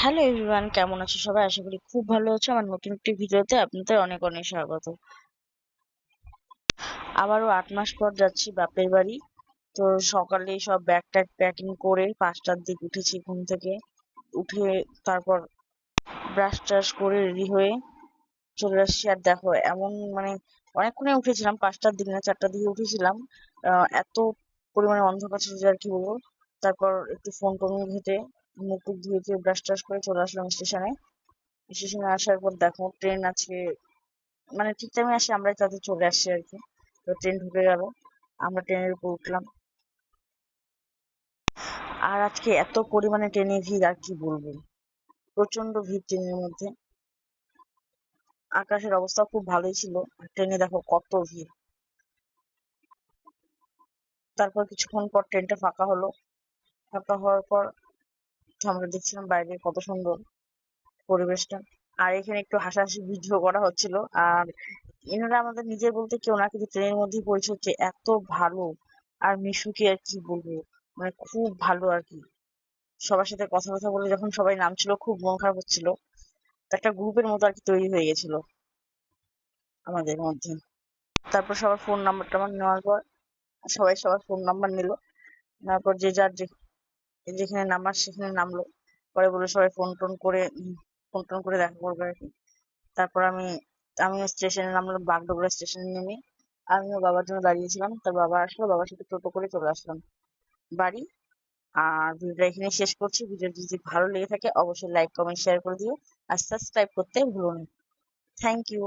Hello everyone কেমন আছো সবাই? আশা করি খুব ভালো আছো। আমার নতুন একটি ভিডিওতে আপনাদের অনেক অনেক স্বাগত। আবারও আট মাস পর যাচ্ছি বাপের বাড়ি। তো সকালে সব ব্যাগ ট্যাগ প্যাকিং করে পাঁচটার দিক উঠেছি ঘুম থেকে। উঠে তারপর ব্রাশ ট্রাশ করে রেডি হয়ে চলে আসছি। আর দেখো, এমন মানে অনেকক্ষণে উঠেছিলাম, পাঁচটার দিক না, চারটার দিকে উঠেছিলাম। এত পরিমাণে অন্ধকার ছিল আর কি বলব। তারপর একটু ফোন টোন ঘেটে মুখ টুক ধুয়ে ব্রাশ ট্রাশ করে চলে আসলাম স্টেশনে স্টেশনে আসার পর দেখো ট্রেন আছে মানে ঠিক টাইমে আসে আমরাই তাতে চলে আসছি আর কি। তো ট্রেন ঢুকে গেল, আমরা ট্রেনের উপর উঠলাম। আর আজকে এত পরিমাণে ট্রেনে ভিড়, আর কি বলব? প্রচণ্ড ভিড় ট্রেনের মধ্যে। আকাশের অবস্থা খুব ভালোই ছিল ট্রেনে দেখো কত ভিড়। তারপর কিছুক্ষণ পর ট্রেনটা ফাঁকা হলো। ফাঁকা হওয়ার পর আমরা দেখছিলাম বাইরে কত সুন্দর পরিবেশটা। আর এখানে একটু হাসাহাসি ভিডিও করা হচ্ছিল। আর এনারা আমাদের নিজের বলতে কেউ না কিন্তু ট্রেনের মধ্যেই পরিচয় হচ্ছে এত ভালো। আর মিশুকে আর কি বলব মানে খুব ভালো আর কি। সবার সাথে কথা কথা বলে যখন সবাই নামছিল, খুব মন খারাপ হচ্ছিল। একটা গ্রুপের মতো আর কি তৈরি হয়ে গেছিল আমাদের মধ্যে। তারপর সবার ফোন নাম্বার টাম্বার নেওয়ার পর সবাই সবার ফোন নাম্বার নিল। নেওয়ার পর যে যার যে যেখানে নামার সেখানে নামলো। পরে বলে সবাই ফোন টোন করে ফোন টোন করে দেখা করবে আর কি। তারপর আমি, আমিও স্টেশনে নামলাম, বাগডোগরা স্টেশনে নেমে আমিও বাবার জন্য দাঁড়িয়েছিলাম। তার বাবা আসলো, বাবার সাথে টোটো করে চলে আসলাম বাড়ি। আর ভিডিওটা এখানে শেষ করছি। ভিডিওটি যদি ভালো লেগে থাকে, অবশ্যই লাইক কমেন্ট শেয়ার করে দিও। আর সাবস্ক্রাইব করতে ভুলো না। Thank you